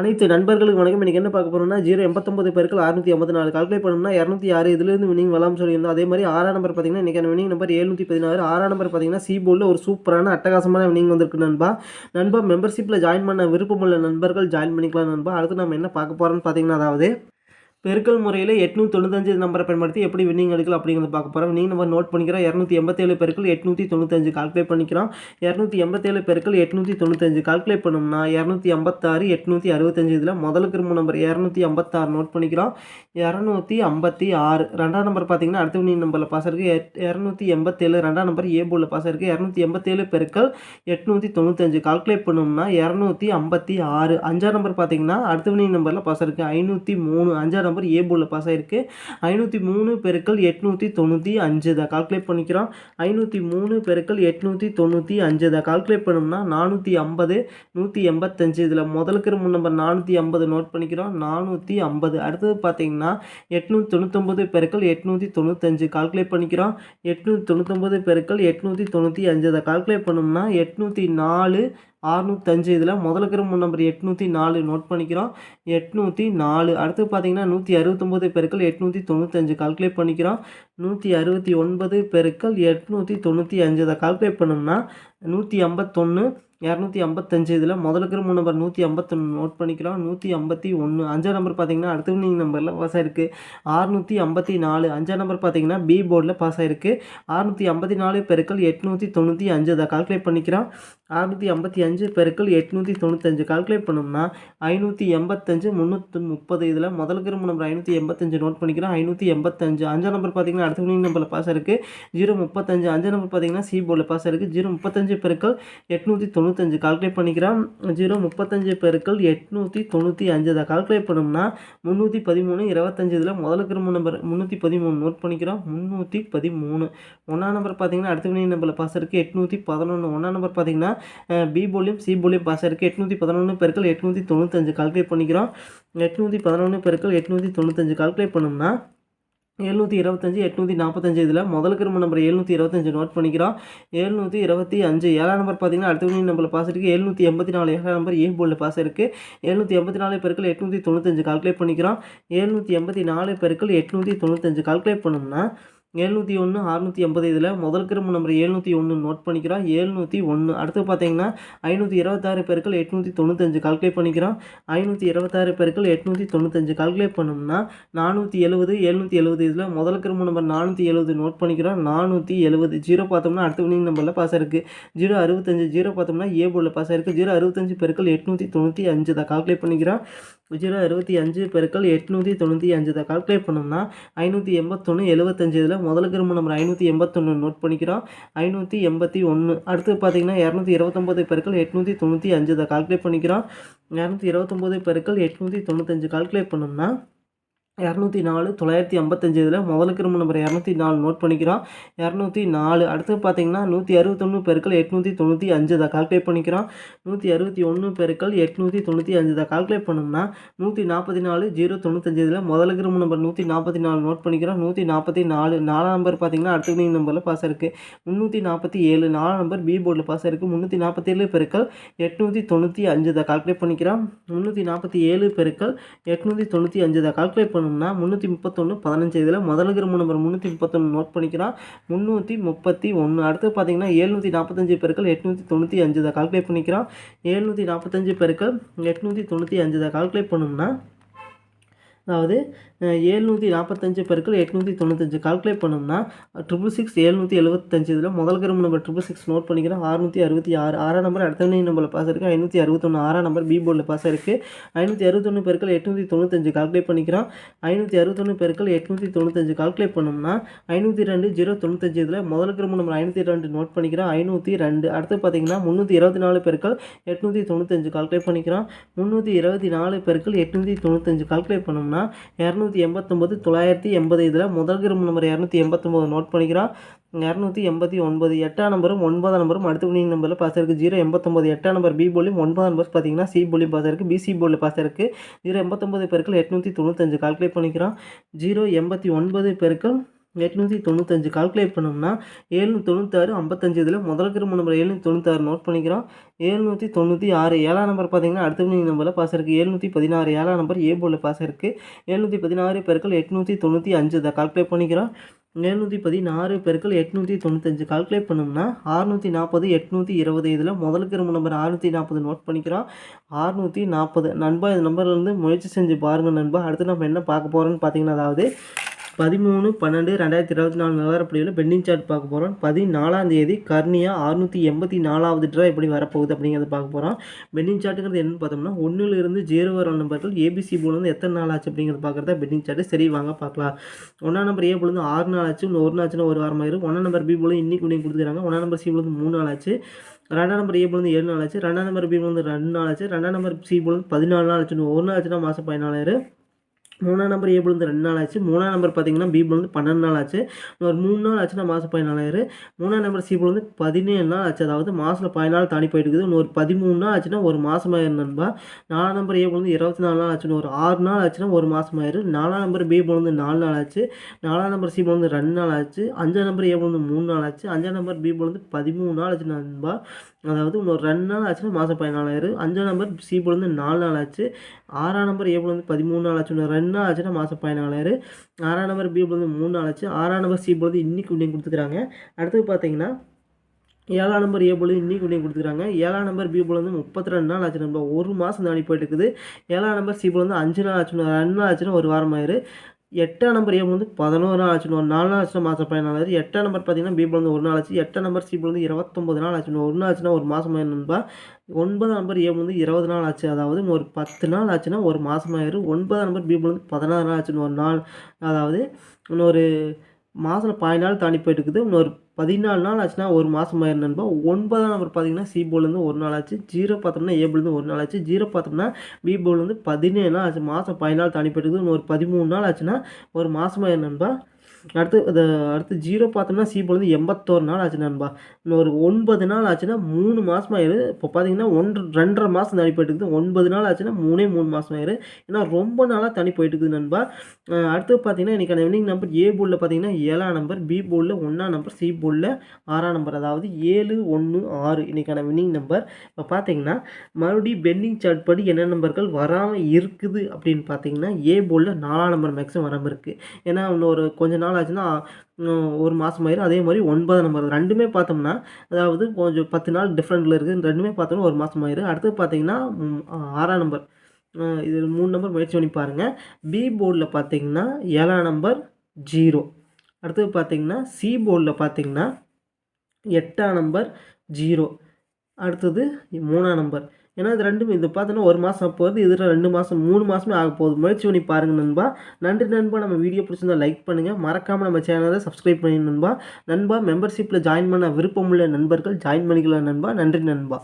அனைத்து நண்பர்களுக்கு வணக்கம். இன்றைக்கி என்ன பார்க்க போகிறோம்னா ஜீரோ எண்பத்தொம்பது பேருக்கு அறுநூற்றி ஐம்பத்தி நாலு. கால்குலேட் பண்ணோம்னா இரநூத்தி ஆறு இதுலேருந்து வினிங் வரலாம்னு சொல்லியிருந்தோம். அதே மாதிரி ஆறாம் நம்பர் பார்த்தீங்கன்னா இன்றைக்கான வினிங் நம்பர் எழுநூற்றி பதினாறு. ஆறாம் நம்பர் பார்த்தீங்கன்னா சி போர்டில் ஒரு சூப்பரான அட்டகாசமான வினிங் வந்திருக்கு நண்பா. நண்பா மெம்பர்ஷிப்பில் ஜாயின் பண்ண விருப்பமுள்ள நண்பர்கள் ஜாயின் பண்ணிக்கலாம் நண்பா. அடுத்து நம்ம என்ன பார்க்க போகிறோம்னு பார்த்தீங்கன்னா அதாவது பெருக்கல் முறையில் எட்நூற்றி தொண்ணூத்தஞ்சு நம்பரை பயன்படுத்தி எப்படி வின்னிங் எடுக்கலாம் அப்படிங்கிறத பார்க்க போகிறோம் வின்னிங் நம்பர் நோட் பண்ணிக்கிறோம் இரநூத்தி எண்பத்தேழு பெருக்கள் எட்நூற்றி தொண்ணூத்தஞ்சு கால்குலேட் பண்ணிக்கிறோம். இரநூத்தி எண்பத்தேழு பெருக்கள் எட்நூற்றி தொண்ணூத்தஞ்சு கால்குலேட் பண்ணோம்னா இரநூத்தி ஐம்பத்தாறு எட்நூற்றி அறுபத்தஞ்சு இதில் முதல் கிரும நம்பர் இரநூத்தி ஐம்பத்தாறு நோட் பண்ணிக்கிறோம். இரநூத்தி ஐம்பத்தி ஆறு ரெண்டாம் நம்பர் பார்த்தீங்கன்னா அடுத்த வின்னிங் நம்பரில் பாஸ் இருக்குது இரநூத்தி எண்பத்தேழு ரெண்டாம் நம்பர் ஏ போர்டில் பாஸ் இருக்குது இரநூத்தி எண்பத்தேழு பெருக்கள் எட்நூற்றி தொண்ணூத்தஞ்சு கால்குலேட் பண்ணோம்னா இரநூத்தி ஐம்பத்தி ஆறு அஞ்சாம் நம்பர் பார்த்தீங்கன்னா அடுத்த வின்னிங் நம்பரில் பாஸ் இருக்குது ஐநூற்றி மூணு அஞ்சாம் நம்பர் ஏ போர்டில் பாஸ் ஆகிருக்கு ஐநூற்றி மூணு பெருக்கள் எட்நூற்றி தொண்ணூற்றி அஞ்சு இதை கால்குலேட் பண்ணிக்கிறோம். ஐநூற்றி மூணு பெருக்கள் எட்நூற்றி தொண்ணூற்றி அஞ்சு இதை கால்குலேட் பண்ணோம்னா நானூற்றி ஐம்பது நூற்றி எண்பத்தஞ்சு. இதில் முதலுக்கு முன் நம்பர் நானூற்றி ஐம்பது நோட் பண்ணிக்கிறோம். நானூற்றி ஐம்பது. அடுத்தது பார்த்தீங்கன்னா எட்நூற்றி தொண்ணூத்தொம்பது பெருக்கள் எட்நூற்றி தொண்ணூத்தஞ்சு கால்குலேட் பண்ணிக்கிறோம். எட்நூற்றி தொண்ணூத்தொம்பது பெருக்கள் எட்நூற்றி தொண்ணூற்றி அஞ்சு இதை கால்குலேட் பண்ணோம்னா எட்நூற்றி நாலு அறுநூத்தஞ்சு இதில் முதல்ல இருக்கிற நம்பர் எட்நூற்றி நாலு நோட் பண்ணிக்கிறோம். எட்நூற்றி நாலு. அடுத்து பார்த்தீங்கன்னா நூற்றி அறுபத்தொம்போது பெருக்கள் எட்நூற்றி தொண்ணூத்தஞ்சு கால்குலேட் பண்ணிக்கிறோம். நூற்றி அறுபத்தி ஒன்பது பெருக்கள் எட்நூற்றி தொண்ணூற்றி அஞ்சு. அதை கால்குலேட் பண்ணோம்னா நூற்றி ஐம்பத்தொன்று இரநூத்தி ஐம்பத்தஞ்சு இதில் முதல்ல இருக்கிற மூணு நம்பர் நூற்றி ஐம்பத்தொன்று நோட் பண்ணிக்கிறோம். நூற்றி ஐம்பத்தி ஒன்று அஞ்சாம் நம்பர் பார்த்தீங்கன்னா அடுத்த நீங்கள் நம்பரில் பாஸ் ஆயிருக்கு. அறுநூற்றி ஐம்பத்தி நாலு அஞ்சாம் நம்பர் பார்த்தீங்கன்னா பி போர்டில் பாஸ் ஆயிருக்கு. அறுநூற்றி ஐம்பத்தி நாலு பெருக்கள் எட்நூற்றி தொண்ணூற்றி அஞ்சு. அதை கால்குலேட் பண்ணிக்கிறோம். அறுநூற்றி ஐம்பத்தி அஞ்சு பெருக்கள் எட்நூற்றி தொண்ணூத்தஞ்சு. கால்குலேட் பண்ணோம்னா ஐநூற்றி எண்பத்தஞ்சு முந்நூற்றி முப்பது. இதில் முதல் கிரும்பு நம்பர் ஐநூற்றி எண்பத்தஞ்சு நோட் பண்ணிக்கிறோம் ஐநூற்றி எண்பத்தஞ்சு. அஞ்சாம் நம்பர் பார்த்தீங்கன்னா அடுத்த வினிங் நம்பரில் பாஸ் இருக்குது ஜீரோ முப்பத்தஞ்சு. அஞ்சாம் நம்பர் பார்த்தீங்கன்னா சி போர்டில் பாஸ் இருக்குது ஜீரோ முப்பத்தஞ்சு பெருக்கள் எட்நூற்றி தொண்ணூத்தஞ்சு. கால்குலேட் பண்ணிக்கிறோம் ஜீரோ முப்பத்தஞ்சு பெருக்கள் எட்நூற்றி தொண்ணூற்றி அஞ்சு அதை கால்குலேட் பண்ணோம்னா முந்நூற்றி பதிமூணு இருபத்தஞ்சு. இதில் முதல் கிரும்பு நம்பர் முந்நூற்றி பதிமூணு நோட் பண்ணிக்கிறோம். முந்நூற்றி பதிமூணு. ஒன்றாம் நம்பர் பார்த்தீங்கன்னா அடுத்த வினிங் நம்பரில் பாஸ் இருக்குது எட்நூற்றி பதினொன்று ஒன்றாம் நம்பர் பார்த்தீங்கன்னா பி போலியும் சி போலியும் பாஸ் இருக்குது எட்நூற்றி பதினொன்று பெருக்கள் எட்நூற்றி தொண்ணூத்தஞ்சு கால்குலேட் பண்ணிக்கிறோம். எட்நூற்றி பதினொன்று பெருக்கள் எட்நூற்றி தொண்ணூத்தஞ்சு கால்குலேட் பண்ணோம்னா எழுநூற்றி இருபத்தஞ்சி எட்நூற்றி நாற்பத்தஞ்சு இதில் முதல் கிரும நம்பர் எழுநூற்றி இருபத்தஞ்சு நோட் பண்ணிக்கிறோம். எழுநூற்றி இருபத்தி அஞ்சு ஏழாம் நம்பர் பார்த்தீங்கன்னா அடுத்த வினிங் நம்பரில் பாஸ் இருக்குது எழுநூற்றி எண்பத்தி நாலு ஏழாம் நம்பர் ஏ போலில் பாஸ் இருக்குது எழுநூற்றி எண்பத்தி நாலு பெருக்கள் எட்நூற்றி தொண்ணூத்தஞ்சு கால்குலேட் பண்ணிக்கிறோம். எழுநூற்றி எண்பத்தி நாலு பெருக்கள் எட்நூற்றி தொண்ணூத்தஞ்சு கால்குலேட் பண்ணோம்னா எழுநூற்றி ஒன்று அறுநூற்றி எண்பது இதில் முதல் கிரும்பு நம்பர் எழுநூற்றி ஒன்று நோட் பண்ணிக்கிறோம் எழுநூற்றி ஒன்று அடுத்து பார்த்தீங்கன்னா ஐநூற்றி இருபத்தாறு பெருக்கள் எட்நூற்றி தொண்ணூத்தஞ்சு கால்குலேட் பண்ணிக்கிறோம் ஐநூற்றி இருபத்தாறு பெருக்கள் எட்நூற்றி தொண்ணூத்தஞ்சு கால்குலேட் பண்ணோம்னா நானூற்றி எழுபது எழுநூற்றி எழுபது இதில் முதல் கிரும்பு நம்பர் நானூற்றி எழுபது நோட் பண்ணிக்கிறோம் நானூற்றி எழுபது ஜீரோ பார்த்தோம்னா அடுத்த வினிங் நம்பரில் பாஸ் இருக்குது ஜீரோ அறுபத்தஞ்சு ஜீரோ பார்த்தோம்னா ஏ போர்டில் பாஸ் இருக்குது ஜீரோ அறுபத்தஞ்சு பெருக்கள் எட்நூற்றி தொண்ணூற்றி அஞ்சு தான் கால்குலேட் பண்ணிக்கிறோம் ஜீரோ அறுபத்தி அஞ்சு பெருக்கள் எட்நூற்றி தொண்ணூற்றி அஞ்சு தான் கால்குலேட் பண்ணோம்னா ஐநூற்றி எண்பத்தொன்று எழுபத்தஞ்சு இதில் முதல் கிரும நம்பர் ஐநூற்றி எண்பத்தொன்று நோட் பண்ணிக்கிறோம். ஐநூற்றி எண்பத்தி ஒன்று அடுத்து பார்த்தீங்கன்னா இரநூத்தி இருபத்தொம்போது பெருக்கள் எட்நூற்றி தொண்ணூற்றி அஞ்சு தான் கால்குலேட் பண்ணிக்கிறோம். இரநூத்தி இருபத்தொம்போது பெருக்கள் எட்நூற்றி தொண்ணூத்தஞ்சு கால்குலேட் பண்ணோம்னா இரநூத்தி நாலு தொள்ளாயிரத்தி ஐம்பத்தஞ்சு இதில் முதல் கிரும நம்பர் இரநூத்தி நாலு நோட் பண்ணிக்கிறோம். இரநூத்தி நாலு அடுத்து பார்த்தீங்கன்னா நூற்றி அறுபத்தொன்று பெருக்கள் எட்நூற்றி தொண்ணூற்றி அஞ்சு தான் கால்குலேட் பண்ணிக்கிறோம். நூற்றி அறுபத்தி ஒன்று பெருக்கள் எட்நூற்றி தொண்ணூற்றி அஞ்சு தான் கால்குலேட் பண்ணோம்னா நூற்றி நாற்பத்தி நாலு ஜீரோ தொண்ணூத்தஞ்சு இதில் முதல் கிரும நம்பர் நூற்றி நாற்பத்தி நாலு நோட் பண்ணிக்கிறோம். நூற்றி நாற்பத்தி நாலு நாலாம் நம்பர் பார்த்தீங்கன்னா அடுத்த நம்பரில் பாஸ் இருக்குது முந்நூற்றி நாற்பத்தி ஏழு நாலாம் நம்பர் பி போர்டில் பாஸ் இருக்குது முந்நூற்றி நாற்பத்தேழு பெருக்கள் எட்நூற்றி தொண்ணூற்றி அஞ்சு தான் கால்குலேட் பண்ணிக்கிறோம். முந்நூற்றி நாற்பத்தி ஏழு பெருக்கள் எட்நூற்றி தொண்ணூற்றி அஞ்சு தான் கால்குலேட் பண்ணணும்னா முந்நூற்றி முப்பத்தொன்று பதினஞ்சு இதில் முதல் கிரும நம்பர் முந்நூற்றி முப்பத்தொன்று நோட் பண்ணிக்கிறோம். முந்நூற்றி முப்பத்தி ஒன்று அடுத்து பார்த்தீங்கன்னா எழுநூற்றி நாற்பத்தஞ்சு பெருக்கள் எட்நூற்றி தொண்ணூற்றி அஞ்சு தான் கால்குலேட் பண்ணிக்கிறோம். எழுநூற்றி நாற்பத்தஞ்சு பெருக்கள் எட்நூற்றி தொண்ணூற்றி அஞ்சு தான் கால்குலேட் பண்ணோம்னா அதாவது ஏழ்நூற்றி நாற்பத்தஞ்சு பெருக்கள் எட்நூற்றி தொண்ணூத்தஞ்சு கால்குலேட் பண்ணோம்னா ட்ரிபிள் சிக்ஸ் ஏழ்நூற்றி எழுபத்தஞ்சு இதில் முதல் கிரம நம்பர் ட்ரிபிள் சிக்ஸ் நோட் பண்ணிக்கிறோம் ஆறுநூற்றி அறுபத்தி ஆறு. ஆறாம் நம்பர் அடுத்த நம்பரில் பாஸ் இருக்குது ஐநூற்றி அறுபத்தொன்று ஆறாம் நம்பர் பி போர்டில் பாஸ் இருக்குது ஐநூற்றி அறுபத்தொன்று பெருக்கள் எட்நூற்றி தொண்ணூத்தஞ்சு கால்குலேட் பண்ணிக்கிறோம். ஐநூற்றி அறுபத்தொன்று பெருக்கள் எட்நூற்றி தொண்ணூத்தஞ்சு கால்குலேட் பண்ணோம்னா ஐநூற்றி ரெண்டு ஜீரோ தொண்ணூத்தஞ்சு இதில் முதல் கரும்பு நம்பர் ஐநூற்றி ரெண்டு நோட் பண்ணிக்கிறோம். ஐநூற்றி ரெண்டு. அடுத்து பார்த்தீங்கன்னா முந்நூற்றி இருபத்தி நாலு பெருக்கள் எட்நூற்றி தொண்ணூத்தஞ்சு கால்குலேட் பண்ணிக்கிறோம். முந்நூற்றி இருபத்தி நாலு பெருக்கள் எட்நூற்றி தொண்ணூத்தஞ்சு கால்குலேட் பண்ணோம்னா இரநூத்தி எண்பத்தொம்பது தொள்ளாயிரத்தி எண்பது இதில் முதல் கிரும்பு நம்பர் இரநூத்தி எண்பத்தொம்போது நோட் பண்ணிக்கிறோம். இரநூத்தி எண்பத்தி ஒன்பது எட்டாம் நம்பரும் ஒன்பதாம் நம்பரும் அடுத்த வினிங் நம்பரில் பாஸ் இருக்குது ஜீரோ எண்பத்தொம்பது எட்டாம் நம்பர் பி போலியும் ஒன்பதாம் நம்பர் பார்த்தீங்கன்னா சி போலியும் பாஸ் இருக்குது பிசி போலில் பாஸ் இருக்குது ஜீரோ எண்பத்தொம்பது பெருக்கள் எட்நூற்றி தொண்ணூத்தஞ்சு. கால்குலேட் பண்ணிக்கிறோம். ஜீரோ எண்பத்தி ஒன்பது பெருக்கள் எட்நூற்றி தொண்ணூத்தஞ்சு கால்குலேட் பண்ணோம்னா ஏழ்நூற்றி தொண்ணூத்தாறு ஐம்பத்தஞ்சு இதில் முதல் கிரும நம்பர் ஏழ்நூற்றி தொண்ணூத்தாறு நோட் பண்ணிக்கிறோம். ஏழ்நூற்றி தொண்ணூற்றி ஆறு ஏழாம் நம்பர் பார்த்தீங்கன்னா அடுத்த மணி நம்பரில் பாஸ் இருக்குது ஏழ்நூற்றி பதினாறு ஏழாம் நம்பர் ஏ போர்டில் பாஸ் இருக்குது ஏழ்நூற்றி பதினாறு பெருக்கள் எட்நூற்றி தொண்ணூற்றி அஞ்சு இதை கால்குலேட் பண்ணிக்கிறோம். ஏழ்நூற்றி பதினாறு பெருக்கள் எட்நூற்றி தொண்ணூத்தஞ்சு கால்குலேட் பண்ணோம்னா ஆறுநூற்றி நாற்பது எட்நூற்றி இருபது இதில் முதல் கிரும நம்பர் ஆறுநூற்றி நாற்பது நோட் பண்ணிக்கிறோம். ஆறுநூற்றி நாற்பது நண்பா இந்த நம்பர்லேருந்து முயற்சி செஞ்சு பாருங்கள் நண்பா. அடுத்து நம்ம என்ன பார்க்க போகிறோன்னு பார்த்தீங்கன்னா அதாவது பதிமூணு பன்னெண்டு ரெண்டாயிரத்தி இருபத்தி நாலு நிலவரப்படியில் பெண்டிங் சார்ட் பார்க்க போகிறோம் பதினாலாம் தேதி கர்னியா அறுநூற்றி எண்பத்தி நாலாவது ட்ரா எப்படி வரப்போகுது அப்படிங்கிறத பார்க்க போகிறோம் பெண்டிங் சார்ட்டுங்கிறது என்னென்னு பார்த்தோம்னா ஒன்றுலேருந்து ஜீரோ வர நம்பர்கள் ஏபிசி போலேருந்து எத்தனை நாள் ஆச்சு அப்படிங்கிறத பார்க்குறதா பெண்டிங் சார்ட்டு. சரி வாங்க பார்க்கலாம். ஒன்றாம் நம்பர் ஏ போலேருந்து ஆறு நாள் ஆச்சு இன்னும் ஒரு நாள் ஆச்சுன்னா ஒரு வாரம் ஆயிரும். ஒன்றாம் நம்பர் பி போல இன்னைக்கு முடியும் கொடுத்துருக்காங்க ஒன்றாம் நம்பர் சி போலேருந்து மூணு நாள் ஆச்சு. ரெண்டாம் நம்பர் ஏ போலேருந்து ஏழு நாள் ஆச்சு. ரெண்டாம் நம்பர் பி போலேருந்து ரெண்டு நாள் ஆச்சு. ரெண்டாம் நம்பர் சி போலேருந்து பதினாலு நாள் ஆச்சு ஒரு நாள் ஆச்சுன்னா மாதம் பதினாலாயிரம். மூணாம் நம்பர் ஏ புலேருந்து ரெண்டு நாள் ஆச்சு மூணாம் நம்பர் பார்த்தீங்கன்னா பி புலேருந்து பன்னெண்டு நாள் ஆச்சு ஒரு மூணு நாள் ஆச்சுன்னா மாதம் பதினாலாயிரம் மூணாம் நம்பர் சி புலேருந்து பதினேழு நாள் ஆச்சு அதாவது மாதத்தில் பதினாலு தாண்டி போயிட்டு இருக்குது இன்னொரு ஒரு பதிமூணு நாள் ஆச்சுன்னா ஒரு மாதமாயிரம் நண்பா நாலாம் நம்பர் ஏ புலேருந்து இருபத்தி நாலு நாள் ஆச்சுன்னு ஒரு ஆறு நாள் ஆச்சுன்னா ஒரு மாதம் ஆயிரும் நாலாம் நம்பர் பி புலேருந்து நாலு நாள் ஆச்சு நாலாம் நம்பர் சி புலேருந்து ரெண்டு நாள் ஆச்சு அஞ்சாம் நம்பர் ஏ புலேருந்து மூணு நாள் ஆச்சு அஞ்சாம் நம்பர் பி புலேருந்து பதிமூணு நாள் ஆச்சு நண்பா அதாவது இன்னொரு ரெண்டு நாள் ஆச்சுன்னா மாதம் பதினாலாயிரம் அஞ்சாம் நம்பர் சிபுலேருந்து நாலு நாள் ஆச்சு ஆறாம் நம்பர் ஏ புலேருந்து பதிமூணு நாள் ஆச்சு ரெண்டு நாள் ஆச்சுன்னா மாதம் பதினாலாயிரம் ஆறாம் நம்பர் பி பொழுது மூணு நாள் ஆச்சு. ஆறாம் நம்பர் சி பொழுது இன்னைக்கு உடனே கொடுத்துக்கிறாங்க. அடுத்து பார்த்தீங்கன்னா ஏழாம் நம்பர் ஏ போல இன்றைக்கி உடனே கொடுத்துக்கிறாங்க. ஏழாம் நம்பர் பி வந்து முப்பத்தி ரெண்டு நாள் ஆச்சு. நம்ம ஒரு மாதம் தாண்டி போயிட்டு இருக்குது. ஏழாம் நம்பர் சி வந்து அஞ்சு நாள் ஆச்சு. ரெண்டு நாள் ஆச்சுன்னா ஒரு வாரம் ஆயிரு எட்டாம் நம்பர் ஏ வந்து பதினோரு நாள் ஆச்சுன்னு ஒரு நாலு நாள் ஆச்சுன்னா மாதம் பதினாலாயிரம் எட்டாம் நம்பர் பார்த்தீங்கன்னா பி வந்து ஒரு நாள் ஆச்சு. எட்டாம் நம்பர் சி வந்து இருபத்தொம்பது நாள் ஆச்சு ஒரு நாள் ஆச்சுன்னா ஒரு மாதம் நண்பா. ஒன்பதாம் நம்பர் ஏ வந்து இருபது நாள் ஆச்சு. அதாவது ஒரு பத்து நாள் ஆச்சுன்னா ஒரு மாதம் ஆயிரும். ஒன்பதாம் நம்பர் பி வந்து பதினாறு நாள் ஆச்சுன்னு ஒரு நாள். அதாவது இன்னொரு மாதத்தில் பதினாலு நாள் தாண்டி போயிட்டு இருக்குது இன்னொரு பதினாலு நாள் ஆச்சுன்னா ஒரு மாதம் ஆயிரம் நண்பா ஒன்பதாம் நம்பர் பார்த்தீங்கன்னா சி போலேருந்து ஒரு நாள் ஆச்சு. ஜீரோ பார்த்தோம்னா ஏ போலேருந்து ஒரு நாள் ஆச்சு. ஜீரோ பார்த்தோம்னா பி போலேருந்து பதினேழு நாள் ஆச்சு. மாதம் பதினாலு தாண்டி போயிட்டு இருக்குது இன்னொரு பதிமூணு நாள் ஆச்சுன்னா ஒரு மாதம் ஆயிரம் நண்பா அடுத்து அது அடுத்து ஜீரோ பார்த்தோம்னா சி போலேருந்து எண்பத்தோரு நாள் ஆச்சு நண்பா. ஒரு ஒன்பது நாள் ஆச்சுன்னா மூணு மாதம் ஆயிரு இப்போ பார்த்தீங்கன்னா ஒன்று ரெண்டரை மாதம் தனி போயிட்டு இருக்குது. ஒன்பது நாள் ஆச்சுன்னா மூணே மூணு மாதம் ஆயிரு ஏன்னா ரொம்ப நாளாக தனி போயிட்டு இருக்குது நண்பா. அடுத்து பார்த்தீங்கன்னா இன்றைக்கான வினிங் நம்பர் ஏ போலில் பார்த்தீங்கன்னா ஏழாம் நம்பர் பி போர்டில் ஒன்றாம் நம்பர் சி போர்டில் ஆறாம் நம்பர் அதாவது ஏழு ஒன்று ஆறு இன்றைக்கான வினிங் நம்பர் இப்போ பார்த்தீங்கன்னா மறுபடியும் பெண்டிங் சார்ட் படி என்ன நம்பர்கள் வராமல் இருக்குது அப்படின்னு பார்த்தீங்கன்னா ஏ போர்டில் நாலாம் நம்பர் மேக்ஸிமம் வராமல் இருக்குது ஏன்னா இன்னொரு கொஞ்ச நாள் ஆச்சுன்னா ஒரு மாதம் ஆயிரும். அதே மாதிரி ஒன்பதாம் நம்பர். ரெண்டுமே பார்த்தோம்னா அதாவது கொஞ்சம் பத்து நாள் டிஃப்ரெண்ட்டில் இருக்குது ரெண்டுமே பார்த்தோம்னா ஒரு மாதம் ஆயிரும். அடுத்து பார்த்தீங்கன்னா ஆறாம் நம்பர். இது மூணு நம்பர் முயற்சி பண்ணி பாருங்கள் பி போர்டில் பார்த்தீங்கன்னா ஏழாம் நம்பர் ஜீரோ. அடுத்தது பார்த்தீங்கன்னா சி போர்டில் பார்த்தீங்கன்னா எட்டாம் நம்பர் ஜீரோ. அடுத்தது மூணாம் நம்பர். ஏன்னா இது ரெண்டும் இது பார்த்தோன்னா ஒரு மாதம் போகுது இதில் ரெண்டு மாதம் மூணு மாதமே ஆக போகுது. முயற்சி பண்ணி பாருங்கள் நண்பா. நன்றி நண்பா. நம்ம வீடியோ பிடிச்சிருந்தா லைக் பண்ணுங்கள் மறக்காமல் நம்ம சேனலை சப்ஸ்கிரைப் பண்ணி நண்பா. நண்பா மெம்பர்ஷிப்பில் ஜாயின் பண்ண விருப்பமுள்ள நண்பர்கள் ஜாயின் பண்ணிக்கலாம் நண்பா. நன்றி நண்பா.